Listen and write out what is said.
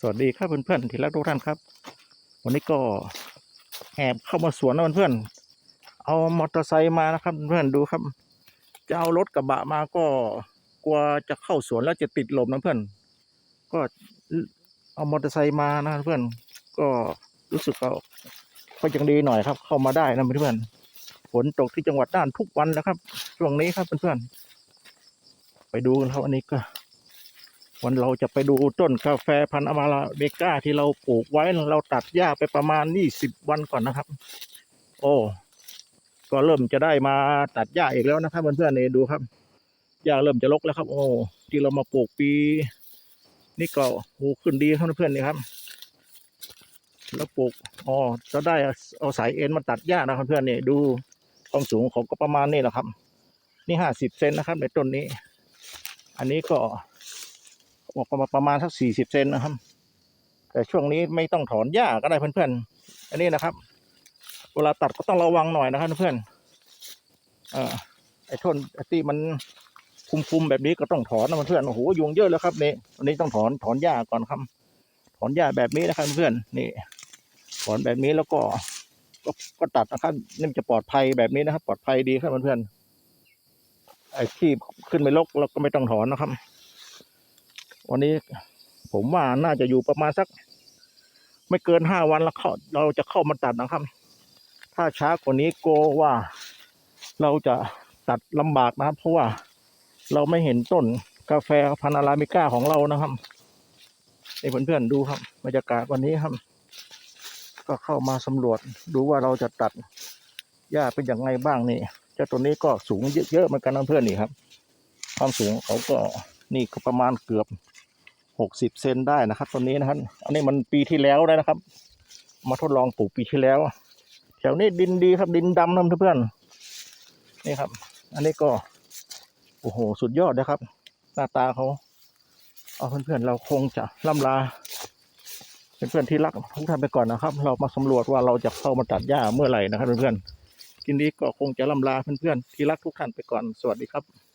สวัสดีครับเพื่อนๆที่รักทุกท่านครับ วันนี้ก็แอบเข้ามาสวนนะเพื่อนๆเอามอเตอร์ไซค์มานะครับเพื่อนๆดูครับ จะเอารถกระบะมาก็กลัวจะเข้าสวนแล้วจะติดลมนะเพื่อน ก็เอามอเตอร์ไซค์มานะเพื่อน ก็รู้สึกว่าก็ยังดีหน่อยครับ เข้ามาได้นะเพื่อนๆฝนตกที่จังหวัดน่านทุกวันนะครับช่วงนี้ครับเพื่อนๆไปดูกันครับอันนี้ก็ วันเราจะไปดูต้นกาแฟพันธุ์อมาราเบก้าที่เราปลูกไว้เราตัดหญ้าไปประมาณนี่สิบวันก่อนนะครับ โอ้ก็เริ่มจะได้มาตัดหญ้าอีกแล้วนะครับเพื่อนๆนี่ดูครับหญ้าเริ่มจะรกแล้วครับ โอ้ที่เรามาปลูกปี นี่ก็โอ้ขึ้นดีครับเพื่อนๆนี่ครับ แล้วปลูกอ๋อจะได้เอาสายเอ็นมาตัดหญ้านะครับเพื่อนๆนี่ดูความสูงของก็ประมาณนี้แหละครับ นี่ห้าสิบเซนนะครับในต้นนี้ อันนี้ก็ ออกมาประมาณสักสี่สิบเซนนะครับ แต่ช่วงนี้ไม่ต้องถอนหญ้าก็ได้เพื่อนๆ อันนี้นะครับ เวลาตัดก็ต้องระวังหน่อยนะครับเพื่อนๆเอ่อไอ้ท่อนไอ้ที่มันคุมๆแบบนี้ก็ต้องถอนนะเพื่อนโอ้โหยุงเยอะแล้วครับนี่อันนี้ต้องถอนถอนหญ้าก่อนครับ ถอนหญ้าแบบนี้นะครับเพื่อนนี่ ถอนแบบนี้แล้วก็ก็ก็ตัดนะครับนี่จะปลอดภัยแบบนี้นะครับ ปลอดภัยดีครับเพื่อนไอ้ที่ขึ้นไม่ลกเราก็ไม่ต้องถอนนะครับ วันนี้ผมว่าน่าจะอยู่ประมาณสัก ไม่เกินห้าวันแล้วเขาเราจะเข้ามาตัดนะครับ ถ้าช้ากว่านี้โกว่า เราจะตัดลำบากนะครับ เพราะว่าเราไม่เห็นต้นกาแฟพันธุ์อาราบิก้าของเรานะครับนี่เพื่อนๆดูครับบรรยากาศวันนี้ครับ ก็เข้ามาสำรวจดูว่าเราจะตัดหญ้าเป็นอย่างไรบ้างนี่เจ้าตัวนี้ก็สูงเยอะๆเหมือนกันนะเพื่อนนี่ครับ ความสูงเขาก็นี่ก็ประมาณเกือบ หกสิบเซนได้นะครับต้นนี้นะครับ อันนี้มันปีที่แล้วได้นะครับ มาทดลองปลูกปีที่แล้ว แถวนี้ดินดีครับดินดำนะเพื่อนนี่ครับ อันนี้ก็โอ้โหสุดยอดนะครับ หน้าตาเขาเอาเพื่อนๆเราคงจะล่ำลาเพื่อนๆที่รักทุกท่านไปก่อนนะครับ เรามาสำรวจว่าเราจะเข้ามาตัดหญ้าเมื่อไหร่นะครับเพื่อนๆกินนี้ก็คงจะล่ำลาเพื่อนๆที่รักทุกท่านไปก่อนสวัสดีครับ